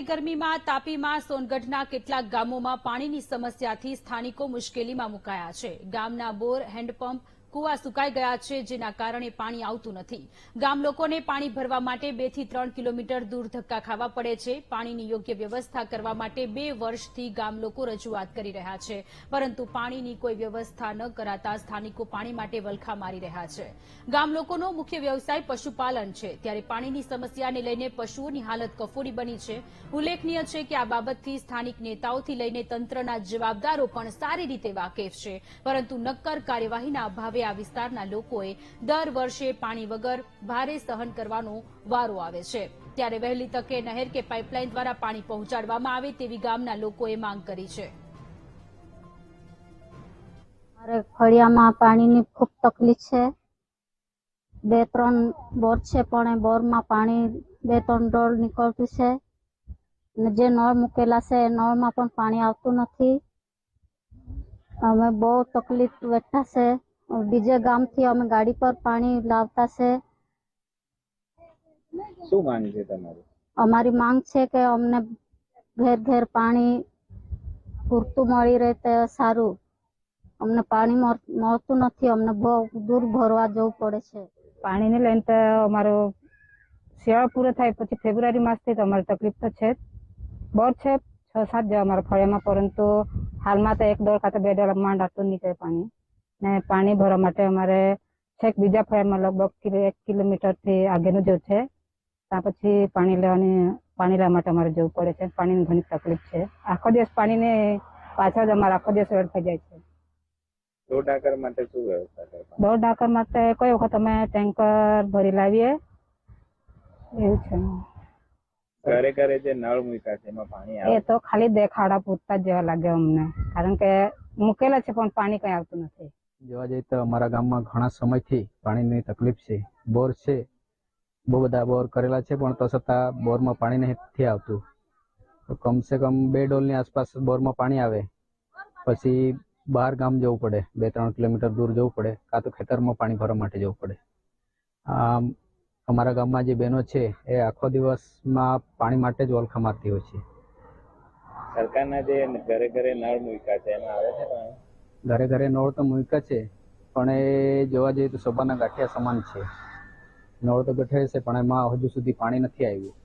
કડકડતી ગરમીમાં, તાપીમાં, સોનગઢના કેટલાક ગામોમાં પાણીની સમસ્યાથી સ્થાનિકો મુશ્કેલીમાં મુકાયા છે. ગામના બોર, હેન્ડપંપ કુવા સુકાઈ ગયા છે જેના કારણે પાણી આવતું નથી. ગામ લોકોને પાણી ભરવા માટે બેથી ત્રણ કિલોમીટર દૂર ધક્કા ખાવા પડે છે. પાણીની યોગ્ય વ્યવસ્થા કરવા માટે બે વર્ષથી ગામ લોકો રજૂઆત કરી રહ્યા છે. પરંતુ પાણીની કોઈ વ્યવસ્થા ન કરાતા સ્થાનિકો પાણી માટે વલખા મારી રહ્યા છે. ગામ લોકોનો મુખ્ય વ્યવસાય પશુપાલન છે. ત્યારે પાણીની સમસ્યાને લઈને પશુઓની હાલત કફોડી બની છે. ઉલ્લેખનીય છે કે આ બાબતથી સ્થાનિક નેતાઓથી લઈને તંત્રના જવાબદારો પણ સારી રીતે વાકેફ છે. પરંતુ નક્કર કાર્યવાહીના અભાવે આ વિસ્તારના લોકોએ દર વર્ષે પાણી વગર ભારે સહન કરવાનો વારો આવે છે. ત્યારે વહેલી તકે નહેર કે પાઇપલાઇન દ્વારા પાણી પહોંચાડવામાં આવે તેવી ગામના લોકોએ માંગ કરી છે. પાણીની ખૂબ તકલીફ છે. બે ત્રણ બોર છે પણ એ બોરમાં પાણી બે ત્રણ ડોલ નીકળતું છે. અને જે નળ મૂકેલા છે એ નળમાં પણ પાણી આવતું નથી. અમે બહુ તકલીફ વેઠા છે. બીજે ગામથી અમે ગાડી પર પાણી લાવતા છે શું માંગ છે તમારી? અમારી માંગ છે કે અમને ઘેર ઘેર પાણી પૂરતું મળી રહે તે સારું. અમને પાણી મળ- મળતું નથી અમને બહુ દૂર ભરવા જવું પડે છે. પાણીને લઈને તો અમારો શિયાળો પૂરો થાય પછી ફેબ્રુઆરી માસથી તો અમારે તકલીફ તો છે જ. બોર છે છ સાત જેવા અમારા ફળિયામાં પરંતુ હાલમાં તો એક દોડ ખાતે બે દોડ માંડ આટલું નીકળે પાણી. ને પાણી ભરવા માટે અમારે છેક બીજા ફળિયામાં લગભગ એક કિલોમીટરથી આગળનું જવું છે. ત્યાં પછી પાણી લેવાની પાણી લેવા માટે અમારે જવું પડે છે. પાણીની ઘણી તકલીફ છે. આખો દિવસ પાણીને પાછળ જ અમારે આખો દિવસ વેડ થઈ જાય છે. ઢોર ઢાકર માટે શું વ્યવસ્થા છે? દોઢ ડાકર માટે કઈ વખત અમે ટેન્કર ભરી લાવીએ. એવું છે. ઘરે ઘરે જે નળ મૂક્યા છે એમાં પાણી એ તો ખાલી દેખાડા પૂરતા જ જેવા લાગે અમને. કારણ કે મૂકેલા છે પણ પાણી કઈ આવતું નથી. જોવા જઈએ તો અમારા ગામમાં ઘણા સમયથી પાણીની તકલીફ છે. બોર છે. બહુ બધા બોર કરેલા છે, પણ તો છતાં બોરમાં પાણી નથી આવતું. તો કમસે કમ બે ડોલની આસપાસ બોરમાં પાણી આવે. પછી બહાર ગામ જવું પડે. બે ત્રણ કિલોમીટર દૂર જવું પડે, કાં તો ખેતરમાં પાણી ભરવા માટે જવું પડે. આમ, અમારા ગામમાં જે બહેનો છે, એ આખો દિવસમાં પાણી માટે જ વલખા મારતી હોય છે. સરકારના જે ઘરે ઘરે નળ મૂક્યા છે, એમાં આવે છે ઘરે ઘરે નળ તો મૂક્યા છે, પણ એ જોવા જઈએ તો શોભાના ગાંઠિયા સમાન છે. નળ તો ગઠે છે, પણ એમાં હજુ સુધી પાણી નથી આવ્યું.